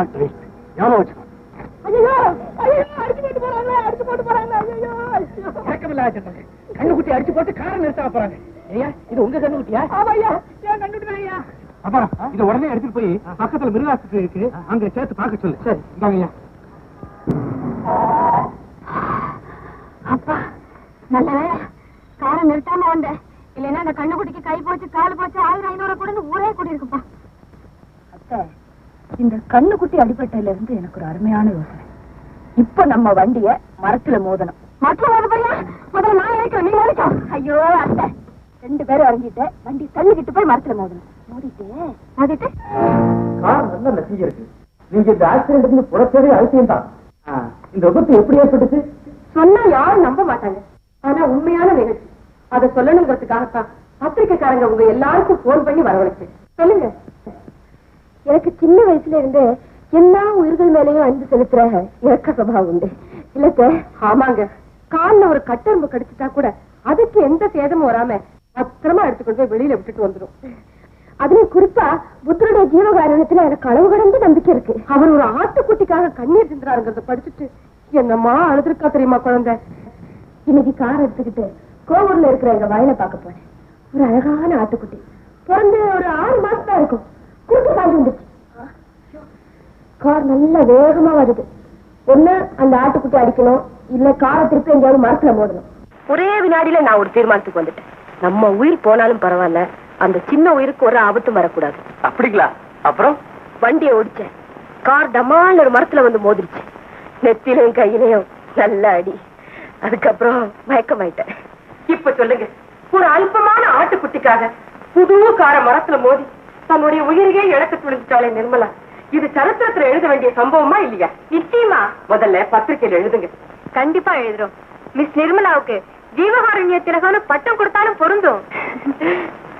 Not waste ஞாபகம் வச்சுக்கோ. ஐயோ ஐயோ அடிச்சு போட்டு போறாங்க அடிச்சு போட்டு போறாங்க ஐயோ கண்ணுக்குட்டி அடிச்சு போட்டு காரை நிறுத்த போறாங்க. ஐயா இது உங்க கண்ணுக்குட்டியா? ஆமாய்யா ஐயா. இதை உடனே எடுத்துட்டு போய் பக்கத்துல மிருகாஸ்பத்திரி இருக்கு. அங்க சேர்த்து பார்க்க சொல்லு. சரி. இந்தாங்க ஐயா. அப்பா நல்ல வேலை காரை நிறுத்தாம வந்தேன். இல்லைன்னா அந்த கண்ணுக்குட்டிக்கு கை போச்சு கால் போச்சு ஆயிரம் ஐநூறு கூட ஊரே கூடி இருக்குப்பா அத்தை இந்த கண்ணுக்குட்டி அடிபட்டதுல இருந்து எனக்கு ஒரு அருமையான யோசனை. இப்ப நம்ம வண்டிய மரத்துல மோதணும். மரத்துல மோத போறியா முதல்ல நான் நினைக்கிறேன் நீ நினைச்சோம் ஐயோ அத்தை. ரெண்டு பேரும் இறங்கிட்டு வண்டி தள்ளிக்கிட்டு போய் மரத்துல மோதணும். மோதிட்டு மோதிட்டு. கார் நல்ல மெசேஜ் இருக்கு. நீங்க இந்த ஆக்சிடென்ட் இருந்து புறப்பதே அவசியம் தான். இந்த விபத்து எப்படி ஏற்பட்டுச்சு? சொன்னா யாரும் நம்ப மாட்டாங்க. ஆனா உண்மையான நிகழ்ச்சி. அதை சொல்லணுங்கிறதுக்காகத்தான் பத்திரிக்கைக்காரங்க உங்க எல்லாருக்கும் போன் பண்ணி வரவழைச்சு சொல்லுங்க. எனக்கு சின்ன வயசுல இருந்து எல்லா உயிர்கள் மேலயும் அன்பு செலுத்துற இறக்க சுபாவம் உண்டு. இல்ல சார் ஆமாங்க. கால்ல ஒரு கட்டெரும்பு கடிச்சிட்டா கூட அதுக்கு எந்த சேதமும் வராம பத்திரமா எடுத்துக்கொண்டு போய் வெளியில விட்டுட்டு வந்துரும். அதுலயும் குறிப்பா புத்தருடைய ஜீவகாரணத்துல எனக்கு அளவு கடந்து நம்பிக்கை இருக்கு. அவர் ஒரு ஆட்டுக்குட்டிக்காக கண்ணீர் சிந்துறாருங்கிறத படிச்சுட்டு என்னம்மா அழுதுருக்கா தெரியுமா குழந்தை? இன்னைக்கு கார் எடுத்துக்கிட்டு கோவூர்ல இருக்கிற எங்க வயலை பார்க்க போனேன் ஒரு அழகான ஆட்டுக்குட்டி. பிறந்து ஒரு ஆறு மாசம் தான் இருக்கும். குறுக்கு கால் வந்துச்சு. கார் நல்லா வேகமா வருது. ஒண்ணு அந்த ஆட்டுக்குட்டி அடிக்கணும். இல்ல காரை திருப்பி எங்கேயாவது மரத்துல மோதணும். ஒரே வினாடியில நான் ஒரு தீர்மானத்துக்கு வந்துட்டேன். நம்ம உயிர் போனாலும் பரவாயில்ல. அந்த சின்ன உயிருக்கு ஒரு ஆபத்தும் வரக்கூடாது. அப்படிங்களா? அப்புறம்? வண்டியை ஓடிச்சேன். கார் டமால் ஒரு மரத்துல வந்து மோதிருச்சு. நெத்திலையும் கையிலையும் நல்ல அடி. அதுக்கப்புறம் மயக்கமாயிட்டேன். இப்ப சொல்லுங்க. ஒரு அல்பமான ஆட்டுக்குட்டிக்காக புது கார மரத்துல மோதி தன்னுடைய உயிரையே இழக்க துணிஞ்சிட்டாளே நிர்மலா. இது சரித்திரத்துல எழுத வேண்டிய சம்பவமா இல்லையா? நிச்சயமா. முதல்ல பத்திரிக்கையில எழுதுங்க. கண்டிப்பா எழுதுறோம். மிஸ் நிர்மலாவுக்கு ஜீவகாரண்ய திலகான பட்டம் கொடுத்தாலும் பொருந்தும்.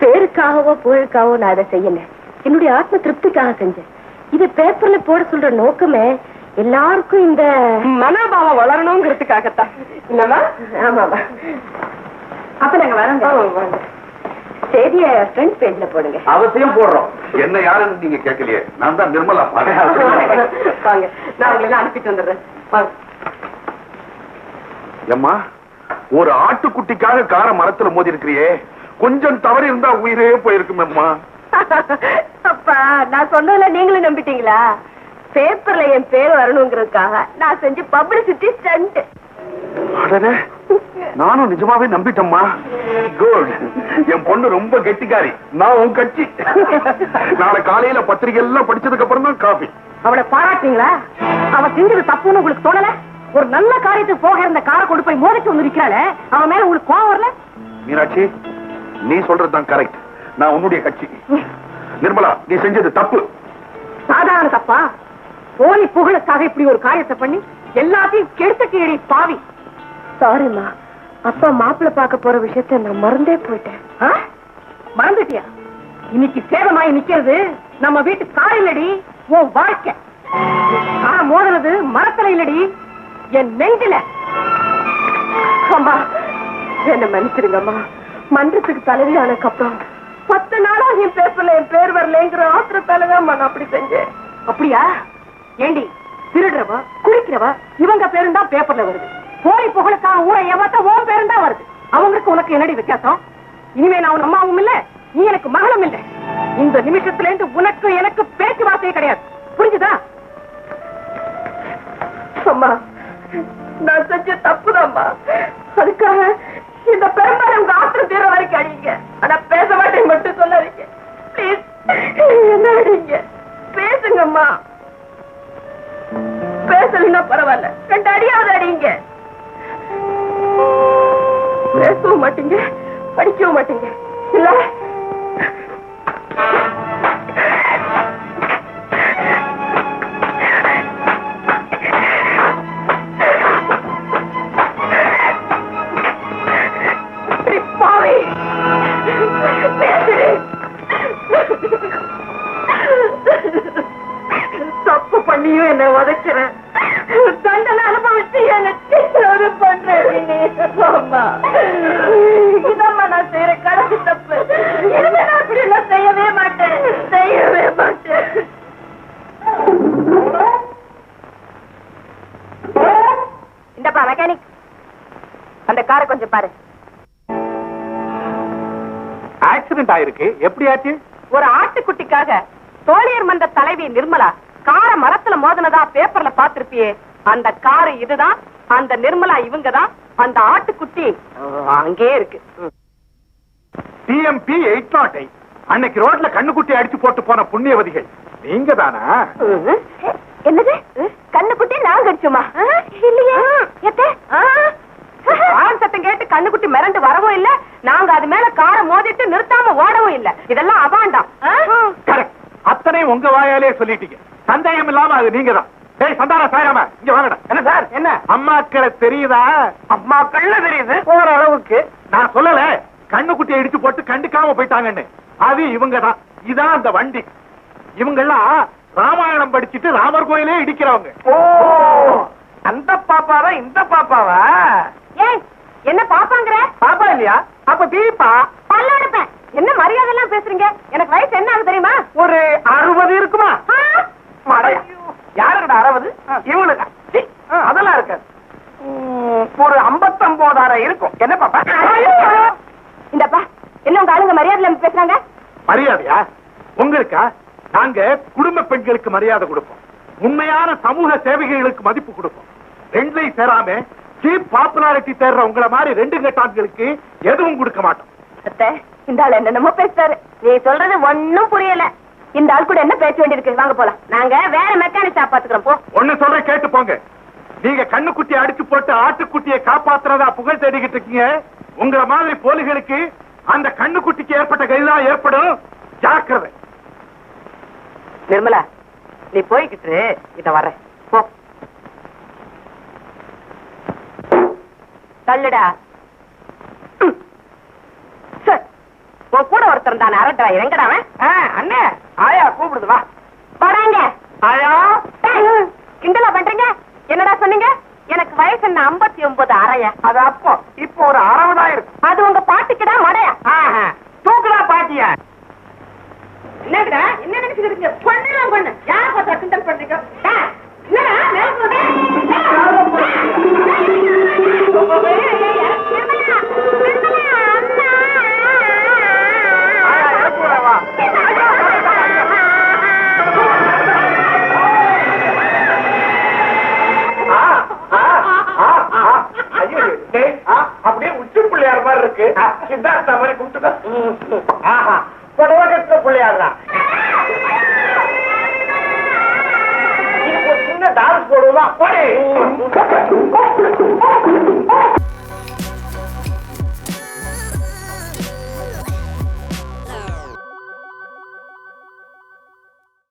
பேருக்காகவோ புகழுக்காகவோ நான் அதை செய்யல. என்னுடைய ஆத்ம திருப்திக்காக செஞ்சேன். இது பேப்பர்ல போட சொல்ற நோக்கமே எல்லாருக்கும் இந்த மனோபாவம் வளரணுங்கிறதுக்காகத்தான். இல்லமா ஆமாமா அப்ப நாங்க வரோங்க. செய்திய ஃப்ரண்ட் பேஜ்ல போடுங்க. அவசியம் போடுறோம். என்ன யாருன்னு நீங்க கேட்கலையே. நான் தான் நிர்மலா வாங்க நான் உங்களை அனுப்பிட்டு வந்துடுறேன். ஏம்மா ஒரு ஆட்டுக்குட்டிக்காக கார மரத்துல மோதி இருக்கிறியே கொஞ்சம் தவறி இருந்தா உயிரே போயிருக்குமேம்மா. அப்பா நான் சொன்னதுல நீங்களும் நம்பிட்டீங்களா? பேப்பர்ல என் பேர் வரணுங்கிறதுக்காக நான் செஞ்ச பப்ளிசிட்டி ஸ்டண்ட் நானும் நிஜமாவே நம்பிட்டேம்மா. குட் என் பொண்ணு ரொம்ப கெட்டிக்காரி. நான் உன் கட்சி. நாளை காலையில பத்திரிகை எல்லாம் படிச்சதுக்கு அப்புறம் தான் காபி அவளை பாராட்டுறீங்களா? அவ செஞ்சது தப்புன்னு உங்களுக்கு தோணல? ஒரு நல்ல காரியத்துக்கு போக இருந்த காரை கொண்டு போய் மோதிட்டு வந்து நிக்கிறாளே அவன் மேல உங்களுக்கு கோவம் வரல? மீனாட்சி நீ சொல்றதுதான் கரெக்ட் நான் உன்னுடைய கட்சி. நிர்மலா நீ செஞ்சது தப்பு. சாதாரண தப்பா? போலி புகழுக்காக இப்படி ஒரு காரியத்தை பண்ணி எல்லாத்தையும் கெடுத்த கீழே பாவி. சாரிம்மா அப்பா மாப்பிள்ள பார்க்க போற விஷயத்த நான் மறந்தே போயிட்டேன். மறந்துட்டியா? இன்னைக்கு சேதமாயி நிக்கிறது நம்ம வீட்டு கார் இல்லடி உன் வாழ்க்கை. கார் மோதனது மரத்துல இல்லடி என் நெஞ்சில. அம்மா என்ன மன்னிச்சிருங்கம்மா மன்றத்துக்கு தலைவி ஆனதுக்கு அப்புறம் பத்து நாளா என் பேப்பர்ல என் பேர் வரலங்கிற ஆத்திரத்தாலதான் நான் அப்படி செஞ்சேன். அப்படியா? ஏண்டி திருடுறவ குடிக்கிறவ இவங்க பேரும் தான் பேப்பர்ல வருது. போய் புகழுக்காக ஊரை ஏமாத்த உன் பேரும் தான் வருது. அவங்களுக்கு உனக்கு என்னடி வித்தியாசம்? இனிமே நான் உன் அம்மாவும் இல்ல நீ எனக்கு மகளும் இல்ல. இந்த நிமிஷத்துல இருந்து உனக்கு எனக்கு பேச்சுவார்த்தையே கிடையாது. புரிஞ்சுதா? அம்மா நான் செஞ்ச தப்புதாம்மா. அதுக்காக இந்த பெரும்பாலும் உங்க ஆத்திரம் தீர வரைக்கும் அடிங்க ஆனா பேச மாட்டேன் மட்டும் சொல்லாதீங்க. பிளீஸ் என்ன அடிங்க பேசுங்கம்மா. பேசலன்னா பரவாயில்ல. ரெண்டு அடியாவது அடிங்க பேசவும் மாட்டீங்க படிக்கவும் மாட்டீங்க. இல்ல? அம்மா. இதம்மா நான் செய்யற கடைசி தப்பு. இனிமே நான் அப்படி எல்லாம் செய்யவே மாட்டேன். செய்யவே மாட்டேன். இந்தப்பா மெக்கானிக் அந்த காரை கொஞ்சம் பாரு. ஆக்சிடென்ட் ஆயிருக்கு. எப்படி ஆச்சு? ஒரு ஆட்டுக்குட்டிக்காக தோழியர் மன்ற தலைவி நிர்மலா கார மரத்துல மோதினதா பேப்பர்ல பாத்திருப்பியே அந்த காரு இதுதான் அந்த நிர்மலா இவங்கதான். அந்த ஆட்டுக்குட்டி அங்கேயே இருக்கு. டிஎம்பி எயிட் நாட் எயிட் அன்னைக்கு ரோட்ல கண்ணுக்குட்டி அடிச்சு போட்டு போன புண்ணியவதிகள். நீங்க தானா? என்னது? கண்ணுக்குட்டி நான் கடிச்சுமா இல்லையே. சத்தம் கேட்டு கண்ணுக்குட்டி மிரண்டு வரவும் இல்ல. நாங்க அது மேல காரை மோதிட்டு நிறுத்தாம ஓடவும் இல்ல. இதெல்லாம் அபாண்டம் கரெக்ட் அத்தனை உங்க வாயாலே சொல்லிட்டீங்க. சந்தேகம் இல்லாம அது நீங்க தான் டேய் சந்தான சாயாம இங்க வாங்கடா. என்ன சார்? என்ன? அம்மாக்களை தெரியுதா? அம்மாக்கள்ல தெரியுது. போற அளவுக்கு. நான் சொல்லல. கண்ணுக்குட்டியை இடிச்சு போட்டு கண்டுக்காம போயிட்டாங்கன்னு. அது இவங்க தான் இதான் அந்த வண்டி. இவங்கெல்லாம் ராமாயணம் படிச்சிட்டு ராமர் கோயிலே இடிக்கிறவங்க. ஓ அந்த பாப்பாவா இந்த பாப்பாவா? ஏய் என்ன பாப்பாங்கற? பாப்பா இல்லையா? அப்ப தீபா பல்லோடப்பேன் என்ன மரியாதை எல்லாம் பேசுறீங்க? எனக்கு வயசு என்ன ஆகுது தெரியுமா? ஒரு என்ன பாப்பா இந்தப்பா என்ன உங்க ஆளுங்க மரியாதை பேசுறாங்க? மரியாதையா? உங்களுக்கா? நாங்க குடும்ப பெண்களுக்கு மரியாதை கொடுப்போம். உண்மையான சமூக சேவைகளுக்கு மதிப்பு கொடுப்போம். ரெண்டையும் சேராம சீப் பாப்புலாரிட்டி உங்கள மாதிரி ரெண்டு கட்டான்களுக்கு எதுவும் கொடுக்க மாட்டோம். இந்த ஆள் என்னென்னமோ பேசுறாரு. நீ சொல்றது ஒண்ணும் புரியல. இந்த ஆள் கூட என்ன பேச வேண்டியிருக்கு? வாங்க போலாம். நாங்க வேற மெக்கானிக் பாத்துக்கிறோம் போ. ஒண்ணு சொல்ற கேட்டு போங்க. நீங்க கண்ணுக்குட்டி அடிச்சு போட்டு ஆட்டுக்குட்டியை காப்பாத்துறதா புகழ் தேடிக்கிட்டு இருக்கீங்க? உங்கள மாதிரி போலிகளுக்கு அந்த கண்ணுக்குட்டிக்கு ஏற்பட்ட கைதான் ஏற்படும்? ஜாக்கிரதை. நிர்மலா நீ போய்கிட்டு இத போ. தள்ளுடா. கூட ஒருத்தர் தானே அரட்டா எங்கடா அவன்? அண்ணே ஆயா கூப்பிடுது வா. வராங்க ஆயா? கிண்டலா பண்றீங்க? என்னடா சொன்னீங்க? எனக்கு வயசு என்ன ஐம்பத்தி ஒன்பது அறைய? அது அப்போ இப்போ ஒரு அறுபதாயிரம் அது உங்க பாட்டுக்குடா மடையா? தூக்குடா பாட்டியா. என்னடா என்ன நினைச்சுக்கிட்டு இருக்கீங்க? பண்ணலாம் பண்ணு. யார பார்த்தா கிண்டல் பண்றீங்க? சித்தார்த்தா மாதிரி கும்பிட்டுக்க. ஆஹா புடவை கட்டின பிள்ளையாடுறான் சின்ன டான்ஸ் போடுவோமா? போடு.